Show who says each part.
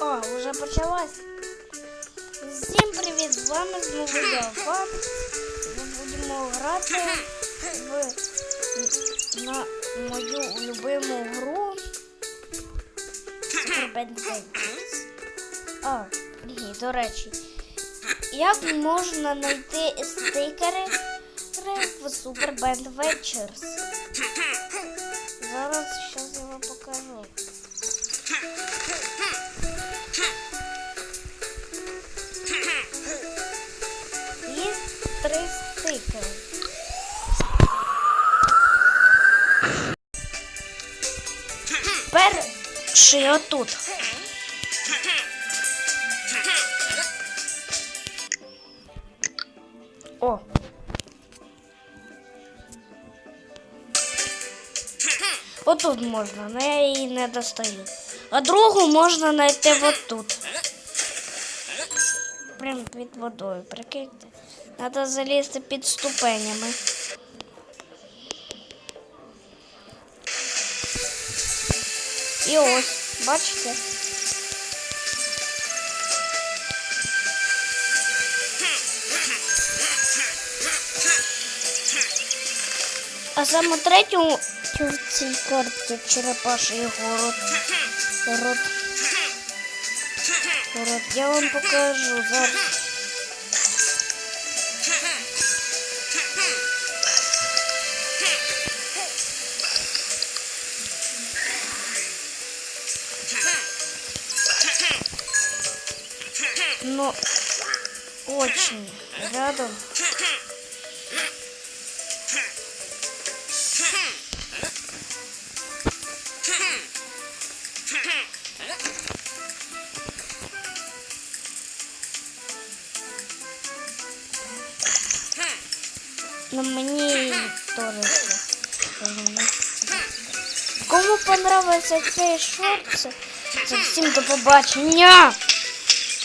Speaker 1: О, вже почалась. Всім привіт! З вами знову я Фан. Ми будемо грати в на мою улюблену гру. А, ні, до речі, як можна знайти стикери в Super Band Adventures? Зараз щас я вам покажу. Є три стикери. Перший отут. О. Отут можна, але я її не достаю. А другу можна знайти отут. Прям під водою, прикиньте. Треба залізти під ступенями. І ось, бачите? А саме третю в цій карті черепаший город. Город. Город. Я вам покажу зараз. Но очень рядом. Но мне тоже. Кому понравился цей шорт, це до побачення.